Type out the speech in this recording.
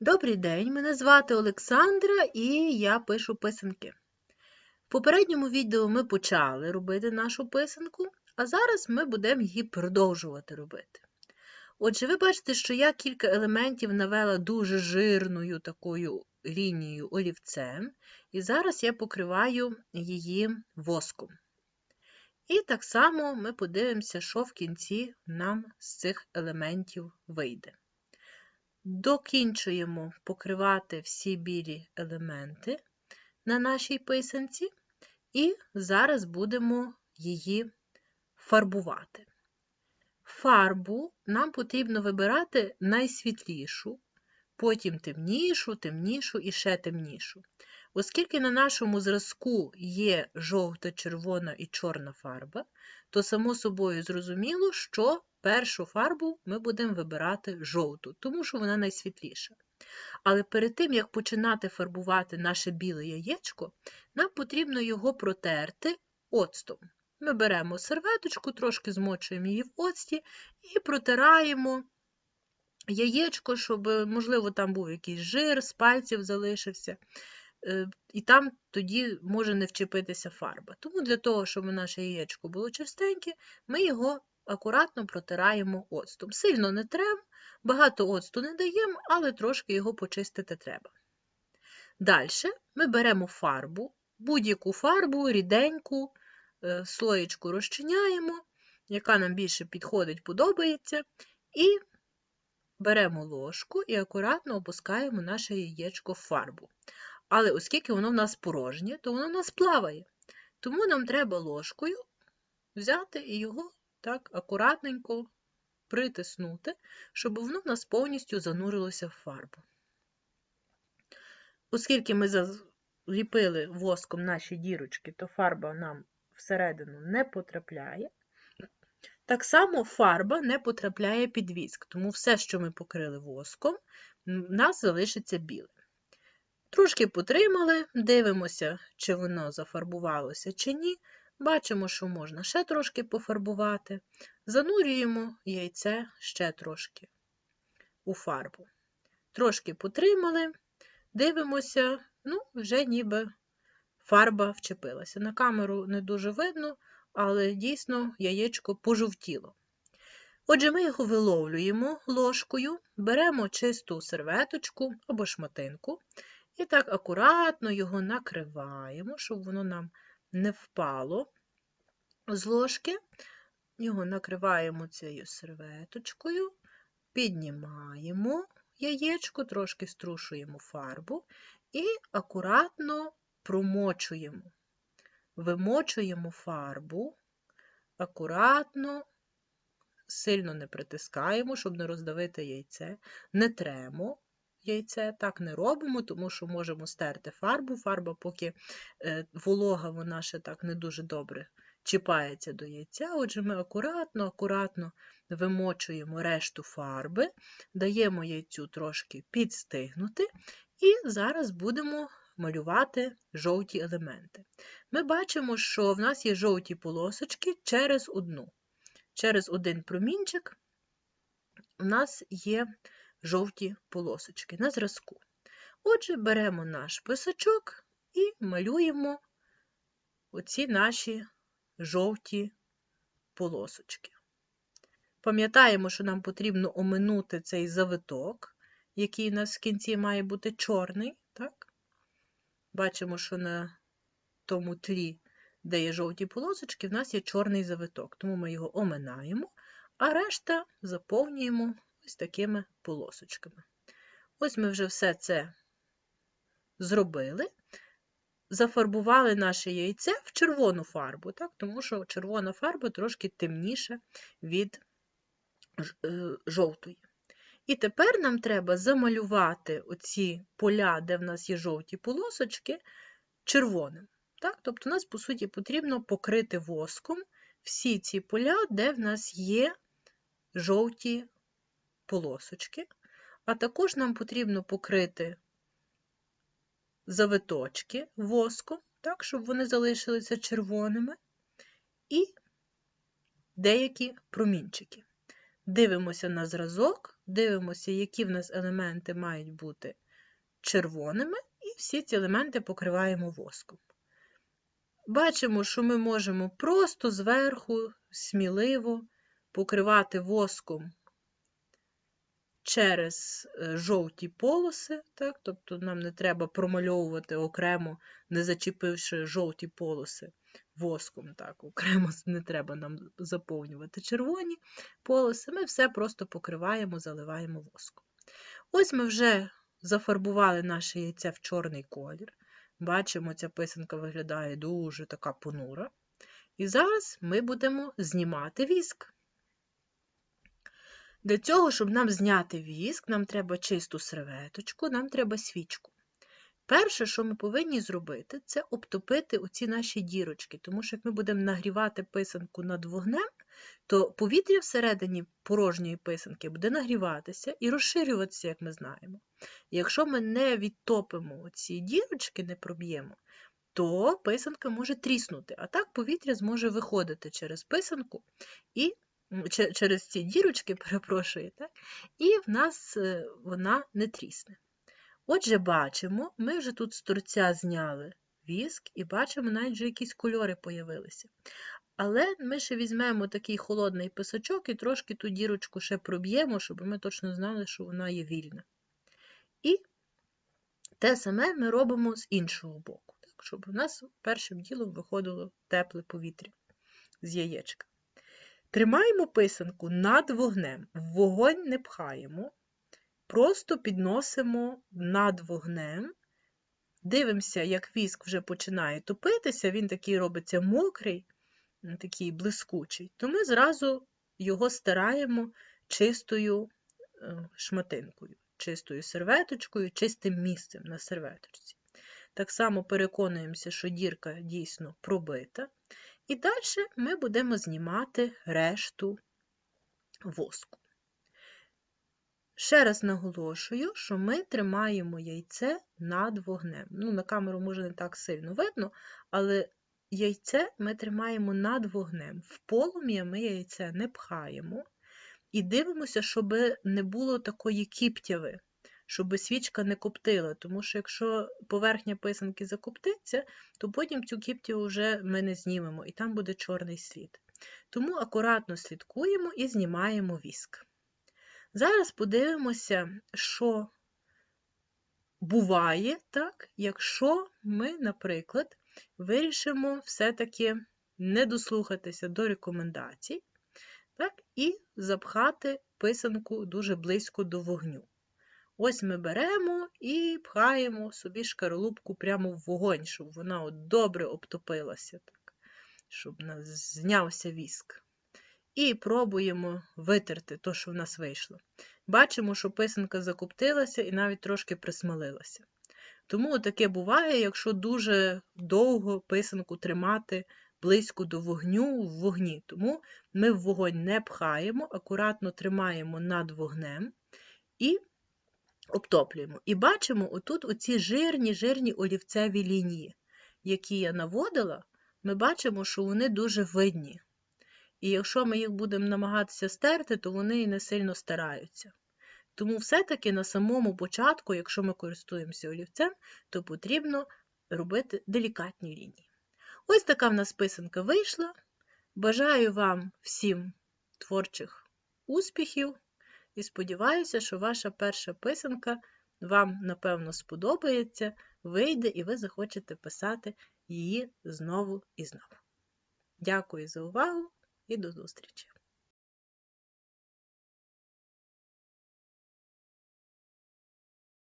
Добрий день, мене звати Олександра і я пишу писанки. В попередньому відео ми почали робити нашу писанку, а зараз ми будемо її продовжувати робити. Отже, ви бачите, що я кілька елементів навела дуже жирною такою лінією олівцем, і зараз я покриваю її воском. І так само ми подивимося, що в кінці нам з цих елементів вийде. Докінчуємо покривати всі білі елементи на нашій писанці, і зараз будемо її фарбувати. Фарбу нам потрібно вибирати найсвітлішу, потім темнішу, темнішу і ще темнішу. Оскільки на нашому зразку є жовта, червона і чорна фарба, то само собою зрозуміло, що першу фарбу ми будемо вибирати жовту, тому що вона найсвітліша. Але перед тим, як починати фарбувати наше біле яєчко, нам потрібно його протерти оцтом. Ми беремо серветочку, трошки змочуємо її в оцті і протираємо яєчко, щоб, можливо, там був якийсь жир, з пальців залишився. Е, і там тоді може не вчепитися фарба. Тому для того, щоб наше яєчко було чистеньке, ми його акуратно протираємо оцтом. Сильно не треба, багато оцту не даємо, але трошки його почистити треба. Далі ми беремо фарбу, будь-яку фарбу, ріденьку, е, слоєчку розчиняємо, яка нам більше підходить, подобається, і беремо ложку і акуратно опускаємо наше яєчко в фарбу. Але оскільки воно в нас порожнє, то воно в нас плаває. Тому нам треба ложкою взяти і його так акуратненько притиснути, щоб воно в нас повністю занурилося в фарбу. Оскільки ми заліпили воском наші дірочки, то фарба нам всередину не потрапляє. Так само фарба не потрапляє під віск, тому все, що ми покрили воском, в нас залишиться біле. Трошки потримали, дивимося, чи воно зафарбувалося, чи ні. Бачимо, що можна ще трошки пофарбувати. Занурюємо яйце ще трошки у фарбу. Трошки потримали, дивимося, ну, вже ніби фарба вчепилася. На камеру не дуже видно, але дійсно яєчко пожовтіло. Отже, ми його виловлюємо ложкою, беремо чисту серветочку або шматинку і так акуратно його накриваємо, щоб воно нам не впало з ложки. Його накриваємо цією серветочкою, піднімаємо яєчко, трошки струшуємо фарбу і акуратно промочуємо. Вимочуємо фарбу, акуратно, сильно не притискаємо, щоб не роздавити яйце, не тремо, яйце. Так не робимо, тому що можемо стерти фарбу. Фарба, поки е, волога, вона ще так не дуже добре чіпається до яйця. Отже, ми акуратно, акуратно вимочуємо решту фарби, даємо яйцю трошки підстигнути, і зараз будемо малювати жовті елементи. Ми бачимо, що в нас є жовті полосочки через одну. Через один промінчик у нас є жовті полосочки на зразку. Отже, беремо наш писачок і малюємо оці наші жовті полосочки. Пам'ятаємо, що нам потрібно оминути цей завиток, який у нас в кінці має бути чорний. Так? Бачимо, що на тому тлі, де є жовті полосочки, в нас є чорний завиток, тому ми його оминаємо, а решта заповнюємо ось такими полосочками. Ось ми вже все це зробили. Зафарбували наше яйце в червону фарбу, так? тому що червона фарба трошки темніша від е, жовтої. І тепер нам треба замалювати оці поля, де в нас є жовті полосочки, червоним. Так? Тобто, нас, по суті, потрібно покрити воском всі ці поля, де в нас є жовті полосочки, а також нам потрібно покрити завиточки воском, так, щоб вони залишилися червоними, і деякі промінчики. дивимося на зразок, дивимося, які в нас елементи мають бути червоними, і всі ці елементи покриваємо воском. Бачимо, що ми можемо просто зверху, сміливо покривати воском через е, жовті полоси, так? тобто нам не треба промальовувати окремо, не зачепивши жовті полоси воском. так, Окремо не треба нам заповнювати червоні полоси, ми все просто покриваємо, заливаємо воском. Ось ми вже зафарбували наше яйце в чорний колір. Бачимо, ця писанка виглядає дуже така понура. І зараз ми будемо знімати віск. Для цього, щоб нам зняти віск, нам треба чисту серветочку, нам треба свічку. Перше, що ми повинні зробити, це обтопити оці наші дірочки, тому що як ми будемо нагрівати писанку над вогнем, то повітря всередині порожньої писанки буде нагріватися і розширюватися, як ми знаємо. Якщо ми не відтопимо ці дірочки, не проб'ємо, то писанка може тріснути, а так повітря зможе виходити через писанку і через ці дірочки, перепрошую, так? і в нас е, вона не трісне. Отже, бачимо, ми вже тут з торця зняли віск і бачимо, навіть вже якісь кольори появилися. Але ми ще візьмемо такий холодний писачок і трошки ту дірочку ще проб'ємо, щоб ми точно знали, що вона є вільна. І те саме ми робимо з іншого боку, так, щоб у нас першим ділом виходило тепле повітря з яєчка. Тримаємо писанку над вогнем, вогонь не пхаємо, просто підносимо над вогнем, дивимося, як віск вже починає топитися, він такий робиться мокрий, такий блискучий, то ми зразу його стираємо чистою е, шматинкою, чистою серветочкою, чистим місцем на серветочці. Так само переконуємося, що дірка дійсно пробита. І далі ми будемо знімати решту воску. Ще раз наголошую, що ми тримаємо яйце над вогнем. Ну, На камеру може не так сильно видно, але яйце ми тримаємо над вогнем. В полум'я ми яйце не пхаємо і дивимося, щоб не було такої кіптяви, щоб свічка не коптила, тому що якщо поверхня писанки закоптиться, то потім цю кіптю вже ми не знімемо, і там буде чорний слід. Тому акуратно слідкуємо і знімаємо віск. Зараз подивимося, що буває, так, якщо ми, наприклад, вирішимо все-таки не дослухатися до рекомендацій, так, і запхати писанку дуже близько до вогню. Ось ми беремо і пхаємо собі шкаралупку прямо в вогонь, щоб вона от добре обтопилася, так, щоб знявся віск. І пробуємо витерти те, що в нас вийшло. Бачимо, що писанка закоптилася і навіть трошки присмалилася. Тому таке буває, якщо дуже довго писанку тримати близько до вогню в вогні. Тому ми в вогонь не пхаємо, акуратно тримаємо над вогнем і обтоплюємо. І бачимо отут оці жирні, жирні олівцеві лінії, які я наводила, ми бачимо, що вони дуже видні. І якщо ми їх будемо намагатися стерти, то вони і не сильно стараються. Тому все-таки на самому початку, якщо ми користуємося олівцем, то потрібно робити делікатні лінії. Ось така в нас писанка вийшла. Бажаю вам всім творчих успіхів і сподіваюся, що ваша перша писанка вам, напевно, сподобається, вийде і ви захочете писати її знову і знову. Дякую за увагу і до зустрічі!